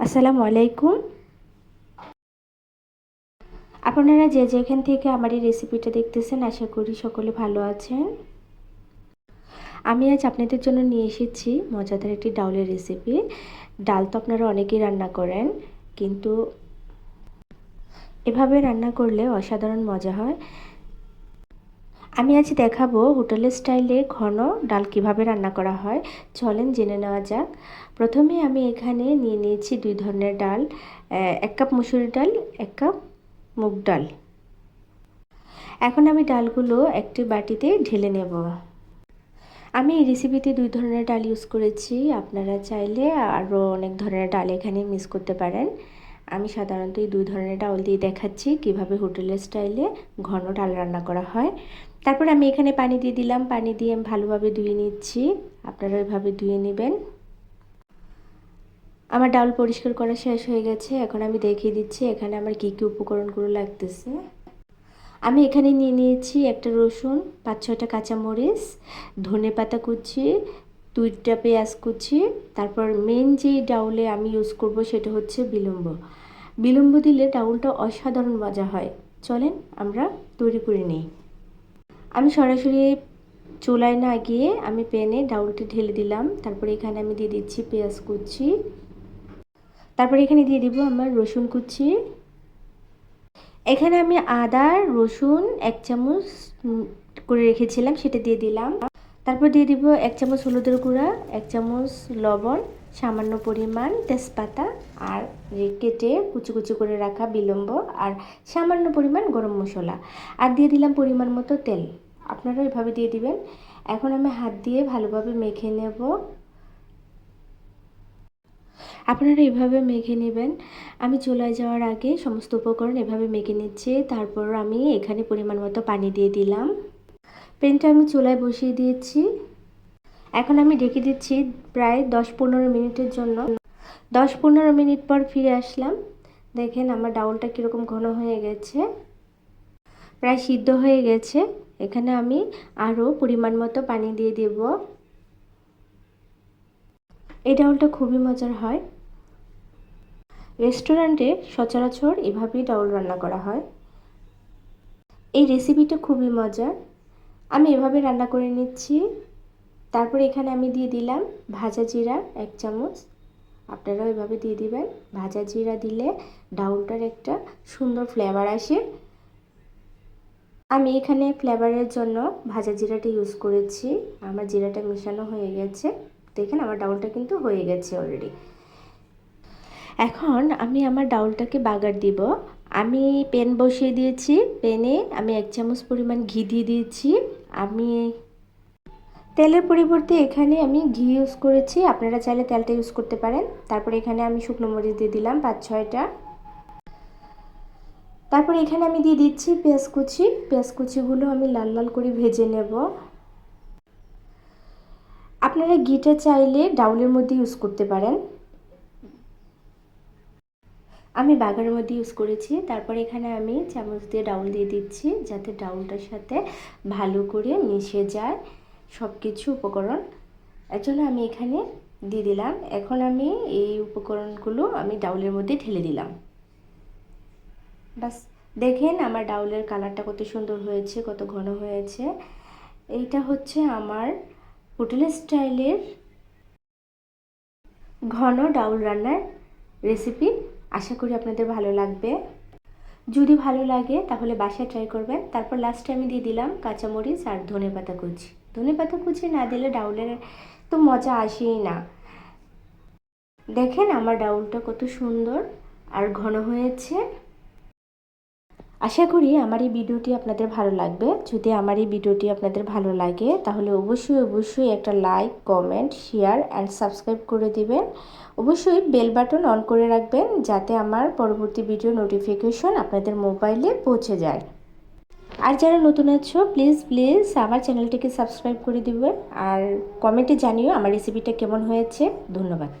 আসসালামু আলাইকুম। আপনারা যে যেখান থেকে আমার এই রেসিপিটা দেখতেছেন, আশা করি সকলে ভালো আছেন। আমি আজ আপনাদের জন্য নিয়ে এসেছি মজাদার একটি ডাউলের রেসিপি ডাল তো আপনারা অনেকেই রান্না করেন, কিন্তু এভাবে রান্না করলে অসাধারণ মজা হয়। আমি আজ দেখাবো হোটেলের স্টাইলে ঘন ডাল কীভাবে রান্না করা হয়। চলেন জেনে নেওয়া যাক। প্রথমে আমি এখানে নিয়ে নিয়েছি দুই ধরনের ডাল এক কাপ মুসুরি ডাল, এক কাপ মুগ ডাল। এখন আমি ডালগুলো একটি বাটিতে ঢেলে নেব। আমি এই রেসিপিতে দুই ধরনের ডাল ইউজ করেছি। আপনারা চাইলে আরও অনেক ধরনের ডাল এখানে মিক্স করতে পারেন। আমি সাধারণত এই দুই ধরনের ডাল দিয়ে দেখাচ্ছি কীভাবে হোটেলের স্টাইলে ঘন ডাল রান্না করা হয়। তারপর আমি এখানে পানি দিয়ে দিলাম। পানি দিয়ে আমি ভালোভাবে ধুয়ে নিচ্ছি। আপনারা ওইভাবে ধুয়ে নেবেন। আমার ডাউল পরিষ্কার করা শেষ হয়ে গেছে। এখন আমি দেখিয়ে দিচ্ছি এখানে আমার কী কী উপকরণগুলো লাগতেছে। আমি এখানে নিয়ে নিয়েছি একটা রসুন, পাঁচ ছয়টা কাঁচামরিচ, ধনে পাতা কুচি, দুইটা পেঁয়াজ কুচি। তারপর মেন যে ডাউলে আমি ইউজ করব সেটা হচ্ছে বিলম্ব। বিলম্ব দিলে ডাউলটা অসাধারণ মজা হয়। চলেন আমরা তৈরি করে নিই। আমি সরাসরি চুলায় না গিয়ে আমি প্যানে ডাউলটি ঢেলে দিলাম। তারপরে এখানে আমি দিয়ে দিচ্ছি পেঁয়াজ কুচি। তারপরে এখানে দিয়ে দিব আমার রসুন কুচি। এখানে আমি আদা, রসুন এক চামচ করে রেখেছিলাম, সেটা দিয়ে দিলাম। তারপর দিয়ে দিব এক চামচ হলুদের গুঁড়া, এক চামচ লবণ, সামান্য পরিমাণ তেজপাতা আর কেটে কুচি কুচি করে রাখা বিলম্ব আর সামান্য পরিমাণ গরম মশলা। আর দিয়ে দিলাম পরিমাণ মতো তেল। আপনারা এভাবে দিয়ে দিবেন। এখন আমি হাত দিয়ে ভালোভাবে মেখে নেব। আপনারা এভাবে মেখে নেবেন। আমি চলে যাওয়ার আগে সমস্ত উপকরণ এভাবে মেখে নিচ্ছি। তারপর আমি এখানে পরিমাণ মতো পানি দিয়ে দিলাম। পেনটা আমি চুলায় বসিয়ে দিয়েছি। এখন আমি ঢেকে দিচ্ছি প্রায় দশ পনেরো মিনিটের জন্য। দশ পনেরো মিনিট পর ফিরে আসলাম। দেখেন আমার ডাউলটা কীরকম ঘন হয়ে গেছে। প্রায় সিদ্ধ হয়ে গেছে। এখানে আমি আরও পরিমাণ মতো পানি দিয়ে দেব। এই ডাউলটা খুবই মজার হয়। রেস্টুরেন্টে সচরাচর এভাবেই ডাউল রান্না করা হয়। এই রেসিপিটা খুবই মজার। আমি এভাবে রান্না করে নিচ্ছি। তারপর এখানে আমি দিয়ে দিলাম ভাজা জিরা এক চামচ। আপনারাও এভাবে দিয়ে দিবেন। ভাজা জিরা দিলে ডাউলটার একটা সুন্দর ফ্লেভার আসে। আমি এখানে ফ্লেভারের জন্য ভাজা জিরাটা ইউজ করেছি। আমার জিরাটা মেশানো হয়ে গেছে। দেখেন আমার ডাউলটা কিন্তু হয়ে গেছে অলরেডি এখন আমি আমার ডাউলটাকে বাগার দিব। আমি পেন বসিয়ে দিয়েছি। পেনে আমি এক চামচ পরিমাণ ঘি দিয়ে দিয়েছি। আমি তেলের পরিবর্তে এখানে আমি ঘি ইউজ করেছি। আপনারা চাইলে তেলটা ইউজ করতে পারেন। তারপরে এখানে আমি শুকনো মরিচ দিয়ে দিলাম পাঁচ ছয়টা তারপরে এখানে আমি দিয়ে দিচ্ছি পেঁয়াজ কুচি। পেঁয়াজ কুচিগুলো আমি লাল লাল করে ভেজে নেব। আপনারা ঘিটা চাইলে ডাউলের মধ্যে ইউজ করতে পারেন। আমি বাগানের মধ্যে ইউজ করেছি। তারপর এখানে আমি চামচ দিয়ে ডাউল দিয়ে দিচ্ছি যাতে ডাউলটার সাথে ভালো করে মিশে যায় সব কিছু উপকরণ। এর জন্য আমি এখানে দিয়ে দিলাম। এখন আমি এই উপকরণগুলো আমি ডাউলের মধ্যে ঢেলে দিলাম। বাস, দেখেন আমার ডাউলের কালারটা কত সুন্দর হয়েছে, কত ঘন হয়েছে। এইটা হচ্ছে আমার হোটেলের স্টাইলের ঘন ডাউল রান্নার রেসিপি আশা করি আপনাদের ভালো লাগবে। যদি ভালো লাগে তাহলে বাসায় ট্রাই করবেন। তারপর লাস্টে আমি দিয়ে দিলাম কাঁচামরিচ আর ধনে পাতা কুচি। ধনে পাতা কুচি না দিলে ডাউলের তো মজা আসেই না। দেখেন আমার ডাউলটা কত সুন্দর আর ঘন হয়েছে। আশা করি আমার এই ভিডিওটি আপনাদের ভালো লাগবে। যদি আমার এই ভিডিওটি আপনাদের ভালো লাগে, তাহলে অবশ্যই অবশ্যই একটা like comment share and subscribe করে দিবেন। অবশ্যই বেল বাটন অন করে রাখবেন যাতে আমার পরবর্তী ভিডিও নোটিফিকেশন আপনাদের মোবাইলে পৌঁছে যায়। আর যারা নতুন আছো প্লিজ প্লিজ আমার চ্যানেলটিকে সাবস্ক্রাইব করে দিবে আর কমেন্টে জানিও আমার রেসিপিটা কেমন হয়েছে। ধন্যবাদ।